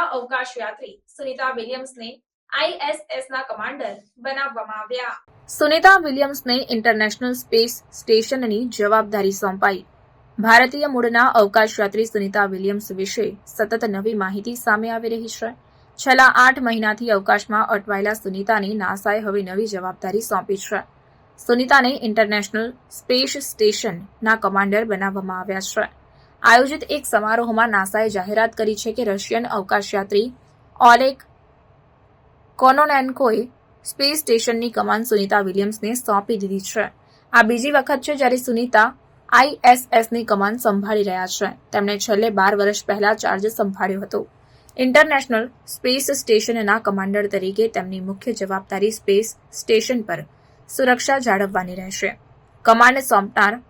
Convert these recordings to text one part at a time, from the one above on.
મૂળના અવકાશ યાત્રી સુનિતા વિલિયમ્સને આઈએસએસના કમાન્ડર બનાવવામાં આવ્યા. સુનિતા વિલિયમ્સને ઇન્ટરનેશનલ સ્પેસ સ્ટેશનની જવાબદારી સોંપાઈ. ભારતીય મૂળના અવકાશયાત્રી સુનિતા વિલિયમ્સ વિશે સતત નવી માહિતી સામે આવી રહી છે. છેલ્લા આઠ મહિનાથી અવકાશમાં અટવાયેલા સુનિતાને નાસાએ હવે નવી જવાબદારી સોંપી છે. સુનિતાને ઇન્ટરનેશનલ સ્પેસ સ્ટેશનના કમાન્ડર બનાવવામાં આવ્યા છે. આયોજિત એક સમારોહમાં નાસાએ જાહેરાત કરી છે કે રશિયન અવકાશયાત્રી ઓલેક કોનોનેન્કોએ સ્પેસ સ્ટેશનની કમાન સુનિતા વિલિયમ્સને સોંપી દીધી છે. આ બીજી વખત છે જ્યારે સુનિતા આઈએસએસની કમાન સંભાળી રહ્યા છે. તેમણે છેલ્લે બાર વર્ષ પહેલા ચાર્જ સંભાળ્યો હતો. ઇન્ટરનેશનલ સ્પેસ સ્ટેશનના કમાન્ડર તરીકે તેમની મુખ્ય જવાબદારી સ્પેસ સ્ટેશન પર સુરક્ષા જાળવવાની રહેશે. કમાન્ડ સોંપનાર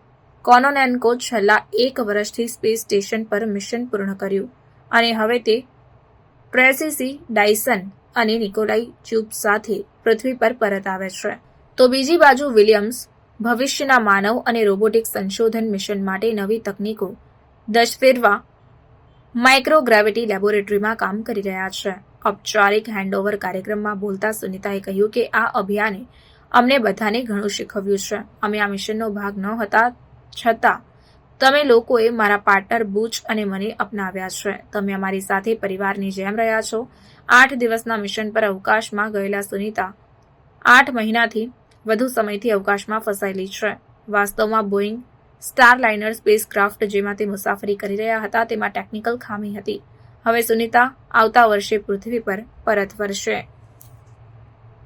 કોનોનેન્કો છેલ્લા એક વર્ષથી સ્પેસ સ્ટેશન પર મિશન પૂર્ણ કર્યું અને હવે તે પ્રેસિસી, ડાયસન અને નિકોલાઈ ચૂપ સાથે પૃથ્વી પર પરત આવે છે. તો બીજી બાજુ વિલિયમ્સ, ભવિષ્યના માનવ અને રોબોટિક સંશોધન મિશન માટે નવી તકનીકો દશફેરવા માઇક્રોગ્રેવિટી લેબોરેટરીમાં કામ કરી રહ્યા છે. ઔપચારિક હેન્ડઓવર કાર્યક્રમમાં બોલતા સુનિતાએ કહ્યું કે આ અભિયાને અમને બધાને ઘણું શીખવ્યું છે. અમે આ મિશનનો ભાગ ન હતા છતાં, તમે લોકોએ મારા પાર્ટનર બુચ અને મને અપનાવ્યા છે. તમે અમારી સાથે પરિવારની જેમ રહ્યા છો. આઠ દિવસના મિશન પર અવકાશમાં ગયેલા સુનિતા આઠ મહિનાથી વધુ સમયથી અવકાશમાં ફસાયેલી છે. વાસ્તવમાં બોઈંગ સ્ટારલાઇનર સ્પેસક્રાફ્ટ જેમાં તે મુસાફરી કરી રહ્યા હતા, તેમાં ટેકનિકલ ખામી હતી. હવે સુનિતા આવતા વર્ષે પૃથ્વી પર પરત ફરશે.